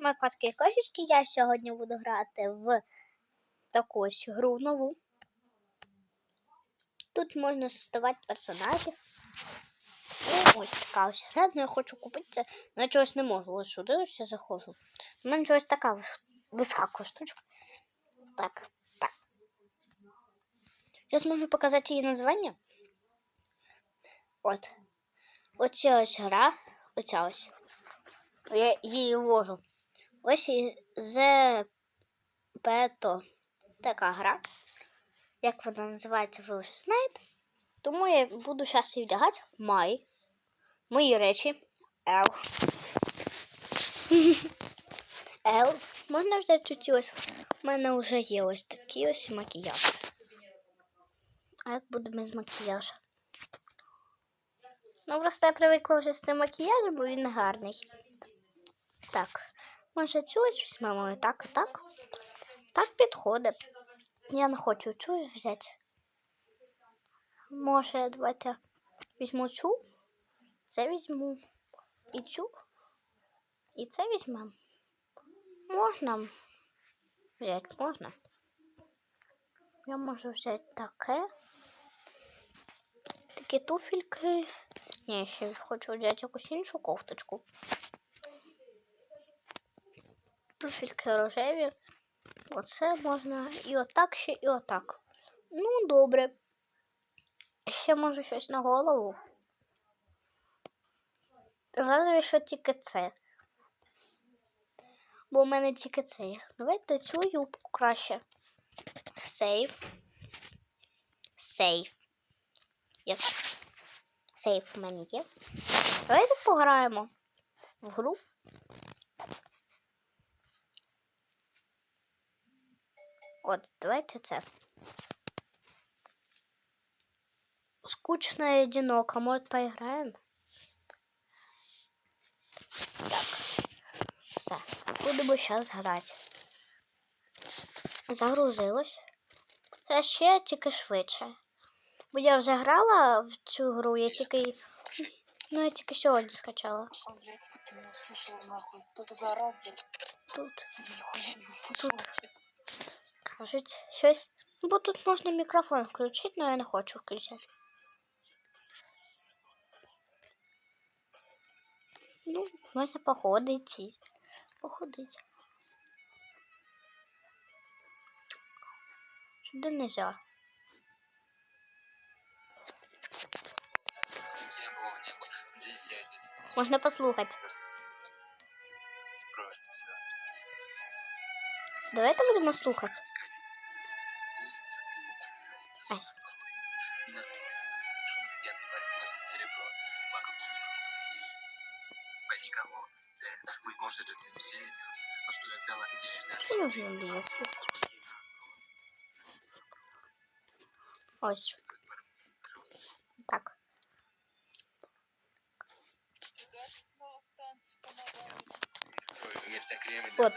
мої котки кошечки, я сьогодні буду грати в таку ось гру нову. Тут можна создавати персонажів. Ну, ось така ось гра, ну я хочу купити це, але чогось не можу. Ось сюди ось я заходжу. У мене чогось така вис- вискакує штучка. Так, так. Зараз можу показати її названня. От. Оця ось гра. Оця ось. Я її ввожу. Ось і Peto. Така гра. Як вона називається, ви вже знаєте. Тому я буду зараз її вдягати. Май. Мої речі. Ел. Ел. Можна взяти ці ось. У мене вже є ось такий ось макіяж. А як буде без макіяжу? Ну, просто я привикла вже з цим макіяжем, бо він гарний. Так, може цю візьмемо і так, так. Так підходить. Я не хочу цю взяти. Може, давайте візьму цю, це візьму і цю, і це візьмемо. Можна взяти, можна. Я можу взяти таке. Такі туфельки. Ні, ще хочу взяти якусь іншу кофточку. Туфельки рожеві. Оце можна і отак ще, і отак. Ну, добре. Ще може щось на голову. Разве що тільки це. Бо у мене тільки це є. Давайте цю юбку краще. Сейф. Сейф. Yes. Сейф у мене є. Давайте пограємо в гру. От, давайте це. Скучно и одиноко. Может, поиграем? Так. Все. Будемо зараз грати. Загрузилось. Це ще тільки швидше. Бо я вже грала в цю гру, я тільки. Ну, я тільки сьогодні скачала. А, блядь, ты не услышал нахуй. Кто-то заорал, блядь. Тут Нихуя не услышал, Тут. кажуть щось. Бо тут можна мікрофон включити, але я не хочу включати. Ну, можна походити. Походити. Сюди нельзя. Можна послухати. Давайте будемо слухати. Ась. Нужно було слухати? Ось. Так. Вот.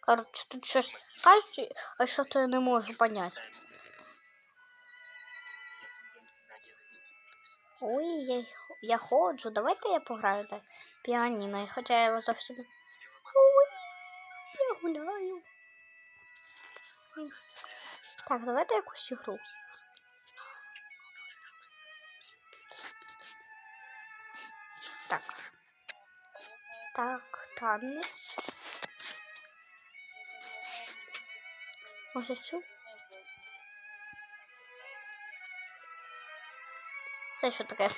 Короче, тут щось кажуть, а що то я не можу понять. Ой, я, я ходжу. Давайте я пограю на піаніно, хоча я його зовсім. Ой, я гуляю. Ой. Так, давайте якусь ігру. Так. Так, танець. Може цю? Це що таке?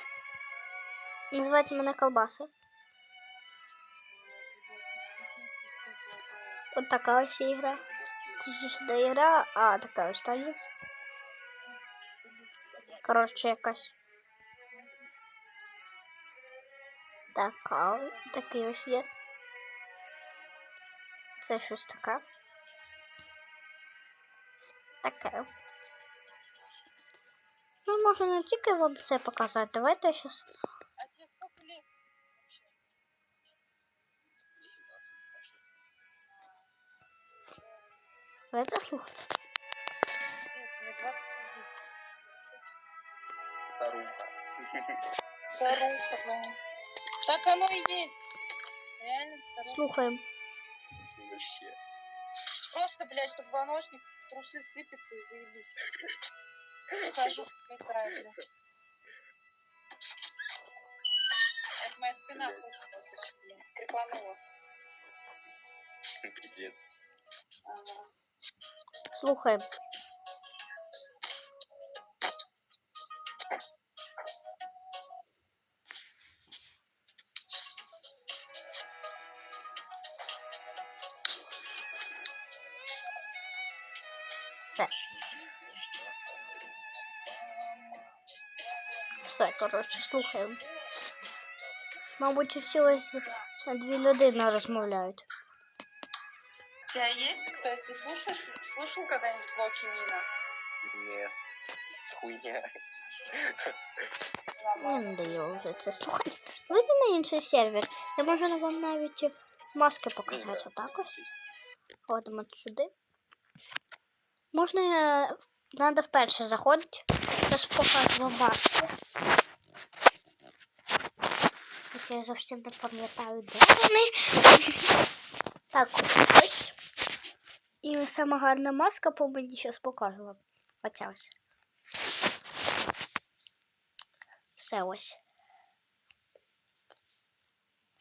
Називається мене колбаси. От така ось ігра. Тут же сюди ігра, а така ось танець. Коротше, якась. Така, такий ось є. Це щось таке. Таке. Ну, можна не тільки вам це показати. Давайте я Давайте слухати. Пиздец, мне 21. Старуха. Старуха, да. Так оно и есть. Реально старуха. Вообще. Просто, блядь, позвоночник в трусы сыпется и заебись. Хожу блядь. Это моя спина, слушай, блядь, скрипанула. Пиздец. Ага. Слухаємо. Все. Все, коротше, слухаємо. Мабуть, на дві людини розмовляють. У тебя есть, кстати, ты слушаешь, слушал когда-нибудь Локи Мина? Не. Хуйня. Мені надоело вже це слухати. Вийти на інший сервер. Я можу вам навіть маски показати. Ось. Ходимо сюди. Можна я... Надо вперше заходити. Я ж покажу вам маски. Я зовсім не пам'ятаю, де вони. Так, ось. І сама гарна маска по мені зараз покажу вам. Оця ось. Все ось.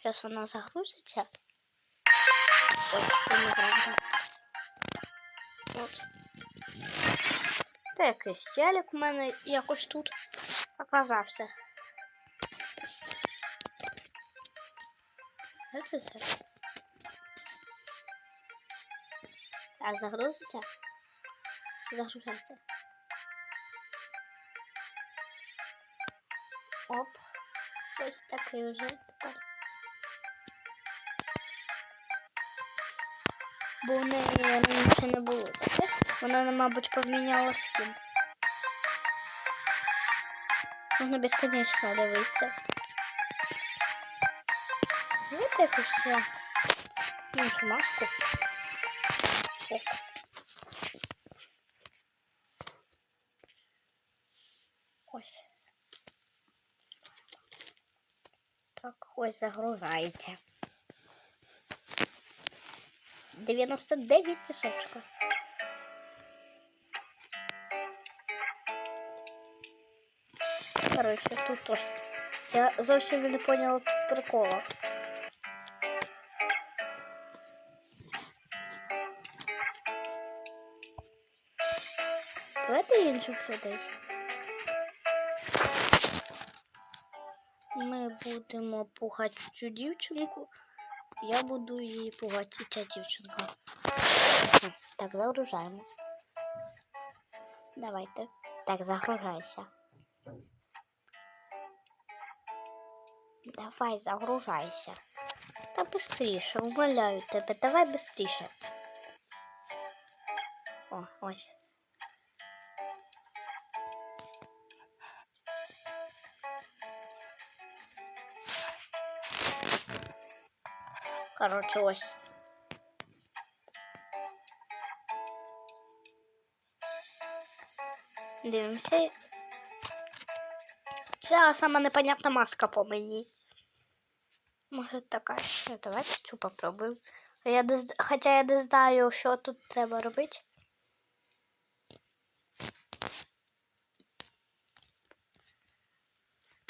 Зараз вона загрузиться. Ось це неправда. От. Це якийсь телек у мене якось тут оказався. Це все? А загрузиться? Загружається. Оп. Ось такий вже тепер. Бо в неї раніше не було таких. Вона, мабуть, поміняла скін. Можна безконечно дивитися. Давайте якусь іншу маску. Так, ось загружається. 99 тисочка. Короче, тут ось. Я зовсім не поняла тут прикола. Давайте інших людей. Ми будемо пугати цю дівчинку. Я буду її пугати ця дівчинка. Так, загружаємо. Давайте. Так, загружайся. Давай, загружайся. Та быстріше, умоляю тебе, давай быстріше. О, ось. Короче, ось. Дивимося. Це сама непонятна маска по мені. Може така ще. Давайте цю попробуємо. Я не, з- хоча я не знаю, що тут треба робити.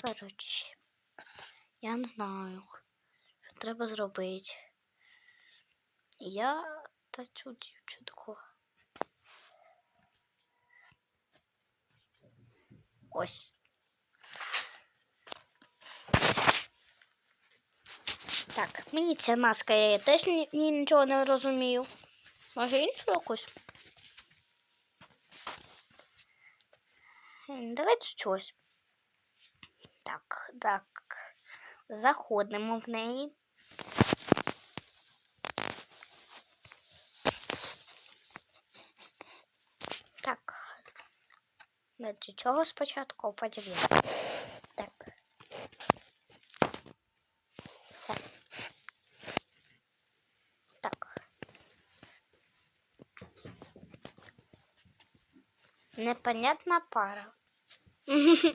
Коротше, я не знаю, треба зробити. Я та цю дівчинку. Ось. Так, мені ця маска, я теж ні, ні- нічого не розумію. Може іншу якусь? Давайте щось. Так, так. Заходимо в неї. Значить, чого спочатку подивимося. Так. Так. Непонятна пара.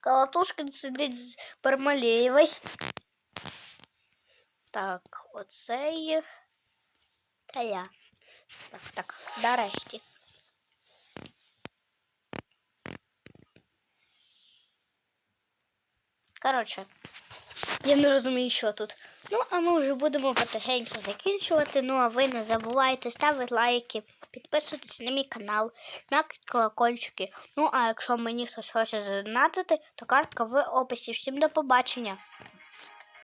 Колотушкин сидить з Бармалеєвою. Так, оцей. Та я. Так, так, нарешті. Коротше, я не розумію, що тут. Ну, а ми вже будемо потихеньку закінчувати. Ну, а ви не забувайте ставити лайки, підписуйтесь на мій канал, м'якіть колокольчики. Ну, а якщо мені хтось хоче задонатити, то картка в описі. Всім до побачення!